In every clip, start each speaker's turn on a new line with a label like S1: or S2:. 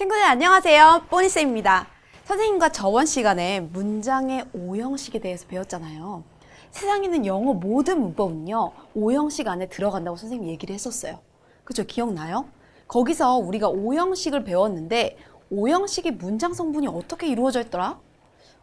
S1: 친구들 안녕하세요. 뽀니쌤입니다. 선생님과 저번 시간에 문장의 오형식에 대해서 배웠잖아요. 세상에 있는 영어 모든 문법은요, 오형식 안에 들어간다고 선생님이 얘기를 했었어요. 그죠? 기억나요? 거기서 우리가 오형식을 배웠는데, 오형식의 문장 성분이 어떻게 이루어져 있더라?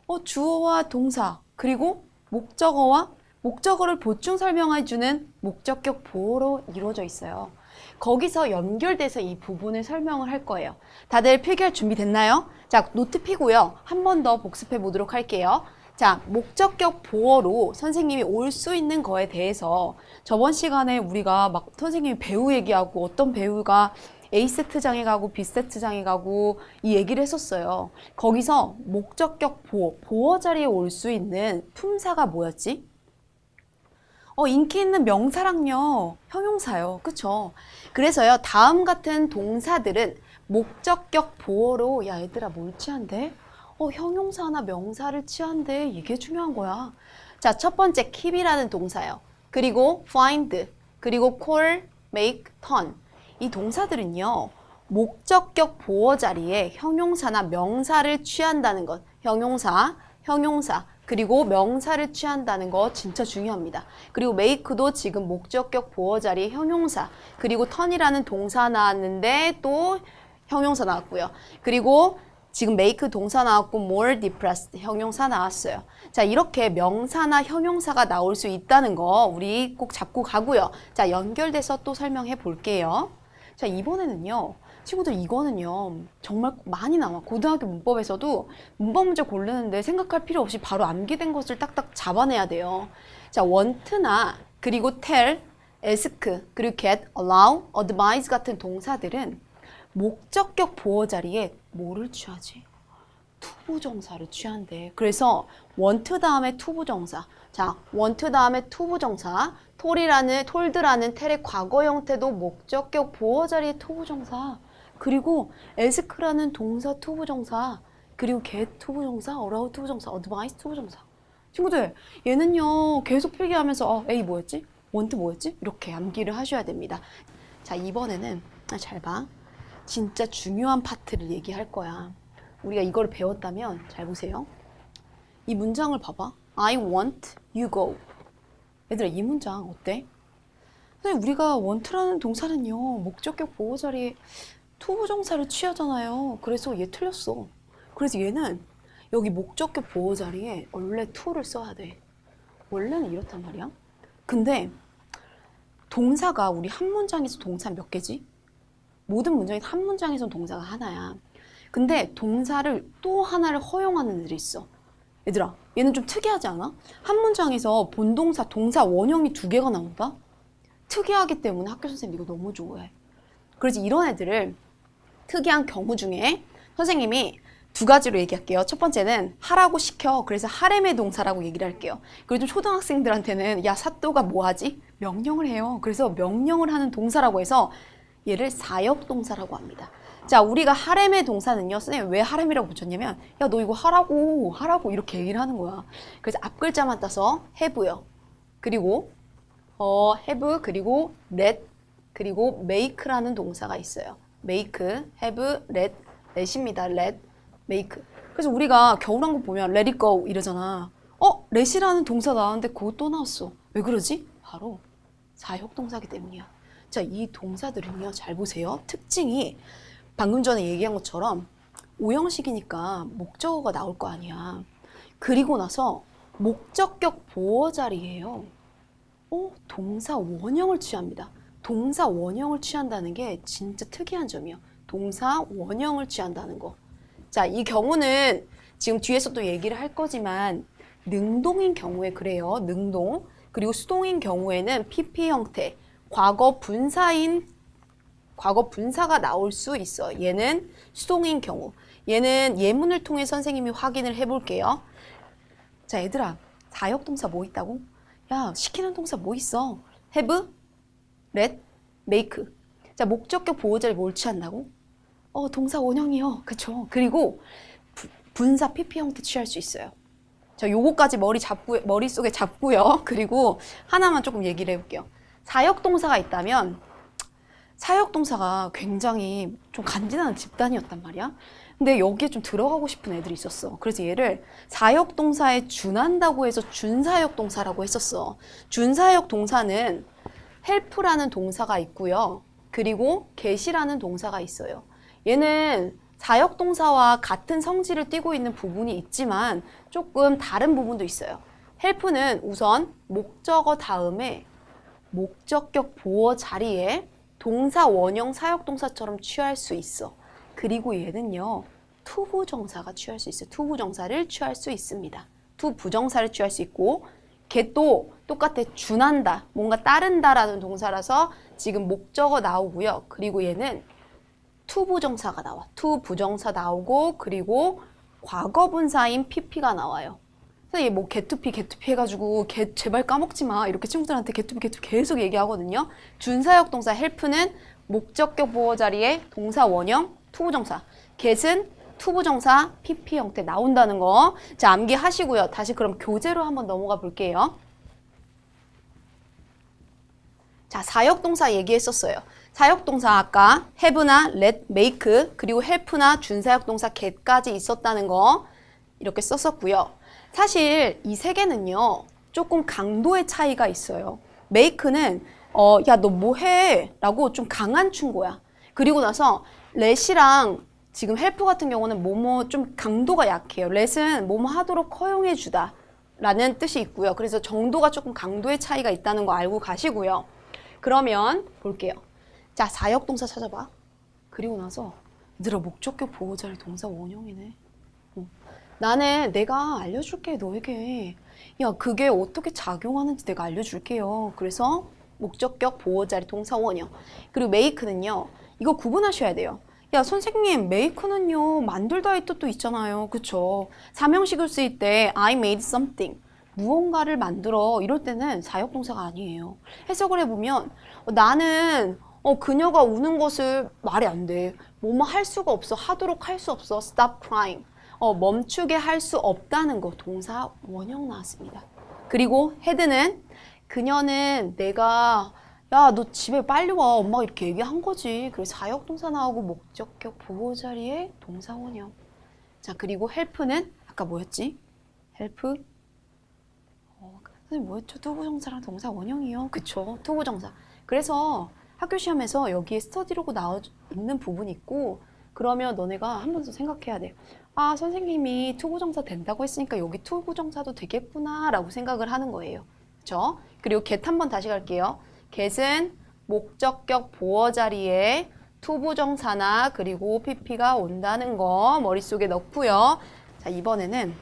S1: 어, 주어와 동사, 그리고 목적어와 목적어를 보충 설명해주는 목적격 보호로 이루어져 있어요. 거기서 연결돼서 이 부분을 설명을 할 거예요. 다들 필기할 준비 됐나요? 자, 노트 피고요. 한 번 더 복습해 보도록 할게요. 자, 목적격 보어로 선생님이 올 수 있는 거에 대해서 저번 시간에 우리가 막 선생님이 배우 얘기하고 어떤 배우가 A세트장에 가고 B세트장에 가고 이 얘기를 했었어요. 거기서 목적격 보어, 보어 자리에 올 수 있는 품사가 뭐였지? 어, 인기 있는 명사랑요. 형용사요. 그쵸? 그래서요, 다음 같은 동사들은 목적격 보어로, 야, 얘들아, 뭘 취한대? 어, 형용사나 명사를 취한대. 이게 중요한 거야. 자, 첫 번째, keep이라는 동사요. 그리고 find, 그리고 call, make, turn. 이 동사들은요, 목적격 보어 자리에 형용사나 명사를 취한다는 것. 형용사, 형용사, 그리고 명사를 취한다는 거 진짜 중요합니다. 그리고 make도 지금 목적격 보어 자리에 형용사, 그리고 turn이라는 동사 나왔는데 또 형용사 나왔고요. 그리고 지금 make 동사 나왔고 more depressed 형용사 나왔어요. 자, 이렇게 명사나 형용사가 나올 수 있다는 거 우리 꼭 잡고 가고요. 자, 연결돼서 또 설명해 볼게요. 자, 이번에는요. 친구들 이거는요. 정말 많이 나와. 고등학교 문법에서도 문법 문제 고르는데 생각할 필요 없이 바로 암기된 것을 딱딱 잡아내야 돼요. 자, want나 그리고 tell, ask, 그리고 get, allow, advise 같은 동사들은 목적격 보어 자리에 뭐를 취하지? 투부정사를 취한대. 그래서 want 다음에 투부정사. 자, want 다음에 투부정사. 톨이라는 톨드라는 텔의 과거 형태도 목적격 보어 자리에 투부정사. 그리고 ask라는 동사 투부정사. 그리고 get 투부정사, allow 투부정사, advise 투부정사. 친구들, 얘는요 계속 필기하면서 어, A 뭐였지? want 뭐였지? 이렇게 암기를 하셔야 됩니다. 자, 이번에는 아, 잘 봐. 진짜 중요한 파트를 얘기할 거야. 우리가 이걸 배웠다면 잘 보세요. 이 문장을 봐봐. I want you go. 얘들아 이 문장 어때? 선생님 우리가 want라는 동사는요 목적격 보호 자리에 투부정사를 취하잖아요. 그래서 얘 틀렸어. 그래서 얘는 여기 목적격 보호 자리에 원래 to를 써야 돼. 원래는 이렇단 말이야. 근데 동사가 우리 한 문장에서 동사 몇 개지? 모든 문장에서 한 문장에서 동사가 하나야. 근데 동사를 또 하나를 허용하는 애들이 있어. 얘들아, 얘는 좀 특이하지 않아? 한 문장에서 본동사, 동사, 원형이 두 개가 나온다? 특이하기 때문에 학교 선생님 이거 너무 좋아해. 그래서 이런 애들을 특이한 경우 중에 선생님이 두 가지로 얘기할게요. 첫 번째는 하라고 시켜. 그래서 하렘의 동사라고 얘기를 할게요. 그리고 좀 초등학생들한테는 야 사또가 뭐 하지? 명령을 해요. 그래서 명령을 하는 동사라고 해서 얘를 사역 동사라고 합니다. 자, 우리가 하렘의 동사는요, 선생님 왜 하렘이라고 붙였냐면, 야, 너 이거 하라고, 하라고 이렇게 얘기를 하는 거야. 그래서 앞글자만 따서 have요. 그리고, 어, have, 그리고 let, 그리고 make라는 동사가 있어요. make, have, let, let입니다. let, make. 그래서 우리가 겨울왕국 보면 let it go 이러잖아. 어, let이라는 동사 나왔는데 그거 또 나왔어. 왜 그러지? 바로 사역동사기 때문이야. 자, 이 동사들은요, 잘 보세요. 특징이 방금 전에 얘기한 것처럼 오형식이니까 목적어가 나올 거 아니야. 그리고 나서 목적격 보어 자리예요. 어, 동사 원형을 취합니다. 동사 원형을 취한다는 게 진짜 특이한 점이에요. 동사 원형을 취한다는 거. 자, 이 경우는 지금 뒤에서 또 얘기를 할 거지만 능동인 경우에 그래요. 능동. 그리고 수동인 경우에는 PP 형태, 과거 분사인 과거 분사가 나올 수 있어. 얘는 수동인 경우. 얘는 예문을 통해 선생님이 확인을 해볼게요. 자, 얘들아, 사역 동사 뭐 있다고? 야, 시키는 동사 뭐 있어? have, let, make. 자, 목적격 보호자를 뭘 취한다고? 어, 동사 원형이요. 그쵸. 그리고 부- 분사 PP 형태 취할 수 있어요. 자, 요거까지 머리 잡고, 머릿속에 잡고요. 그리고 하나만 조금 얘기를 해볼게요. 사역 동사가 있다면 사역동사가 굉장히 좀 간지나는 집단이었단 말이야. 근데 여기에 좀 들어가고 싶은 애들이 있었어. 그래서 얘를 사역 동사에 준한다고 해서 준사역 동사라고 했었어. 준사역 동사는 help라는 동사가 있고요. 그리고 get이라는 동사가 있어요. 얘는 사역 동사와 같은 성질을 띠고 있는 부분이 있지만 조금 다른 부분도 있어요. help는 우선 목적어 다음에 목적격 보어 자리에 동사 원형 사역 동사처럼 취할 수 있어. 그리고 얘는요. 투부 정사가 취할 수 있어요. 투부 정사를 취할 수 있습니다. 투 부정사를 취할 수 있고 걔도 똑같아 준한다. 뭔가 따른다라는 동사라서 지금 목적어 나오고요. 그리고 얘는 투 부정사가 나와. 투 부정사 나오고 그리고 과거 분사인 pp가 나와요. 얘뭐 개투피 개투피 해가지고 개 제발 까먹지 마 이렇게 친구들한테 개투피 개투피 계속 얘기하거든요. 준사역 동사 help는 목적격 보호 자리에 동사 원형 투부정사 get은 투부정사 pp 형태 나온다는 거. 자 암기하시고요. 다시 그럼 교재로 한번 넘어가 볼게요. 자, 사역동사 얘기했었어요. 사역동사 아까 have나 let, make, 그리고 help나 준사역동사 get까지 있었다는 거 이렇게 썼었고요. 사실 이 세 개는요, 조금 강도의 차이가 있어요. make는 어, 야, 너 뭐 해? 라고 좀 강한 충고야. 그리고 나서 let이랑 지금 help 같은 경우는 뭐뭐 좀 강도가 약해요. let은 뭐뭐 하도록 허용해 주다. 라는 뜻이 있고요. 그래서 정도가 조금 강도의 차이가 있다는 거 알고 가시고요. 그러면 볼게요. 자, 사역 동사 찾아봐. 그리고 나서 얘들아 목적격 보호자리 동사 원형이네. 어. 나는 내가 알려줄게 너에게. 야, 그게 어떻게 작용하는지 내가 알려줄게요. 그래서 목적격 보호자리 동사 원형. 그리고 메이크는요. 이거 구분하셔야 돼요. 야, 선생님, 메이크는요. 만들다의 뜻도 있잖아요. 그쵸? 사명식을 쓰일 때 I made something. 무언가를 만들어 이럴 때는 사역동사가 아니에요. 해석을 해보면 어, 나는 어, 그녀가 우는 것을 말이 안 돼. 뭐뭐 할 수가 없어. 하도록 할 수 없어. Stop crying. 어, 멈추게 할 수 없다는 거 동사 원형 나왔습니다. 그리고 헤드는 그녀는 내가 야 너 집에 빨리 와 엄마가 이렇게 얘기한 거지. 그래서 사역동사 나오고 목적격 보호 자리에 동사 원형. 자 그리고 헬프는 아까 뭐였지? 헬프 어, 선생님 뭐였죠? 투부정사랑 동사 원형이요. 그쵸? 투부정사. 그래서 학교 시험에서 여기에 스터디로고 나와 있는 부분이 있고 그러면 너네가 한 번 더 생각해야 돼. 아 선생님이 투부정사 된다고 했으니까 여기 투부정사도 되겠구나 라고 생각을 하는 거예요. 그쵸? 그리고 get 한번 다시 갈게요. get은 목적격 보어 자리에 투부정사나 그리고 pp가 온다는 거 머릿속에 넣고요. 자 이번에는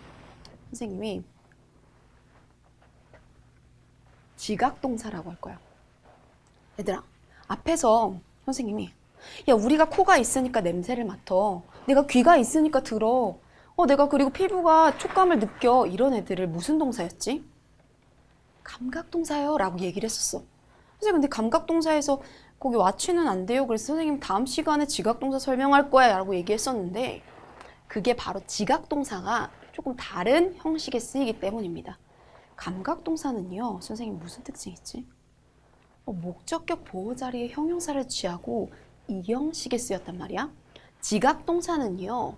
S1: 선생님이 지각동사라고 할 거야. 얘들아, 앞에서 선생님이 야 우리가 코가 있으니까 냄새를 맡어. 내가 귀가 있으니까 들어. 어 내가 그리고 피부가 촉감을 느껴. 이런 애들을 무슨 동사였지? 감각동사요 라고 얘기를 했었어. 선생님 근데 감각동사에서 거기 와치는 안 돼요. 그래서 선생님 다음 시간에 지각동사 설명할 거야 라고 얘기했었는데 그게 바로 지각동사가 조금 다른 형식의 쓰이기 때문입니다. 감각동사는요, 선생님 무슨 특징이 있지? 어, 목적격 보호 자리에 형용사를 취하고 이형식에 쓰였단 말이야. 지각 동사는요,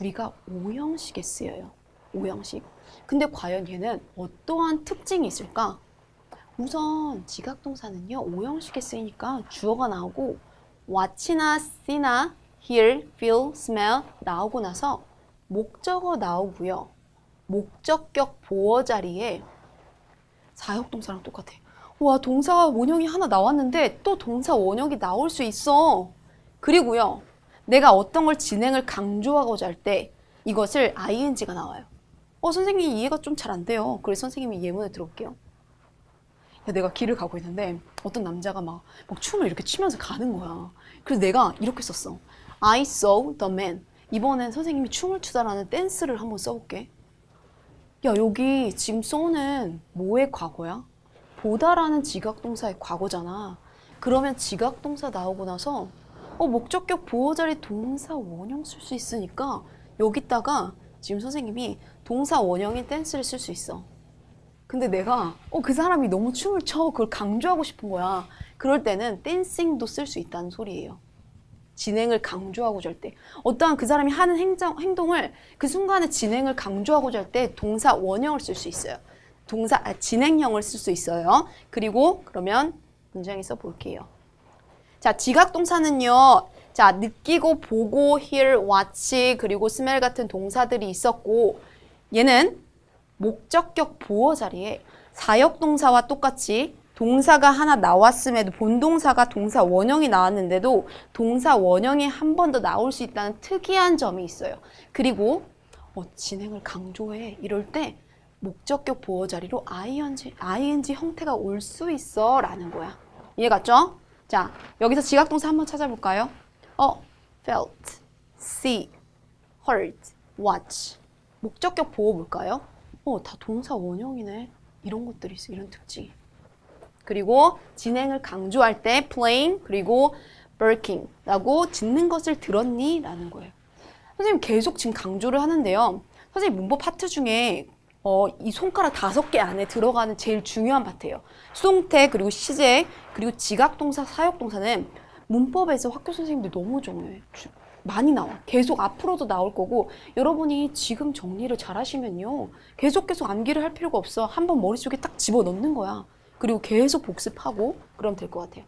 S1: 우리가 오형식에 쓰여요. 오형식. 근데 과연 얘는 어떠한 특징이 있을까? 우선 지각 동사는요, 오형식에 쓰이니까 주어가 나오고 watch나 see나 hear, feel, smell 나오고 나서 목적어 나오고요. 목적격 보어 자리에 사역 동사랑 똑같아. 와, 동사 원형이 하나 나왔는데 또 동사 원형이 나올 수 있어. 그리고요, 내가 어떤 걸 진행을 강조하고자 할 때 이것을 ing가 나와요. 어, 선생님 이해가 좀 잘 안 돼요. 그래서 선생님이 예문을 들어볼게요. 야, 내가 길을 가고 있는데 어떤 남자가 막, 막 춤을 이렇게 추면서 가는 거야. 그래서 내가 이렇게 썼어. I saw the man. 이번엔 선생님이 춤을 추다라는 댄스를 한번 써볼게. 야, 여기 지금 쏘는 뭐의 과거야? 보다라는 지각동사의 과거잖아. 그러면 지각동사 나오고 나서 어, 목적격 보호 자리 동사 원형 쓸 수 있으니까 여기다가 지금 선생님이 동사 원형인 댄스를 쓸 수 있어. 근데 내가 어, 그 사람이 너무 춤을 춰 그걸 강조하고 싶은 거야. 그럴 때는 댄싱도 쓸 수 있다는 소리예요. 진행을 강조하고자 할 때. 어떠한 그 사람이 하는 행정, 행동을 그 순간에 진행을 강조하고자 할 때 동사 원형을 쓸 수 있어요. 동사, 아, 진행형을 쓸 수 있어요. 그리고 그러면 문장에 써 볼게요. 자, 지각 동사는요. 자, 느끼고, 보고, hear, watch, 그리고 smell 같은 동사들이 있었고, 얘는 목적격 보어 자리에 사역 동사와 똑같이 동사가 하나 나왔음에도 본동사가 동사 원형이 나왔는데도 동사 원형이 한 번 더 나올 수 있다는 특이한 점이 있어요. 그리고 어, 진행을 강조해 이럴 때 목적격 보어 자리로 ing, ing 형태가 올 수 있어 라는 거야. 이해 갔죠? 자, 여기서 지각동사 한번 찾아볼까요? 어, felt, see, heard, watch. 목적격 보어 볼까요? 어, 다 동사 원형이네. 이런 것들이 있어, 이런 특징이. 그리고 진행을 강조할 때 playing 그리고 working라고 짓는 것을 들었니? 라는 거예요. 선생님 계속 지금 강조를 하는데요. 선생님 문법 파트 중에 어, 이 손가락 다섯 개 안에 들어가는 제일 중요한 파트예요. 수동태 그리고 시제 그리고 지각동사 사역동사는 문법에서 학교 선생님들 너무 중요해. 주- 많이 나와. 계속 앞으로도 나올 거고 여러분이 지금 정리를 잘 하시면요. 계속 계속 암기를 할 필요가 없어. 한번 머릿속에 딱 집어넣는 거야. 그리고 계속 복습하고 그러면 될것 같아요.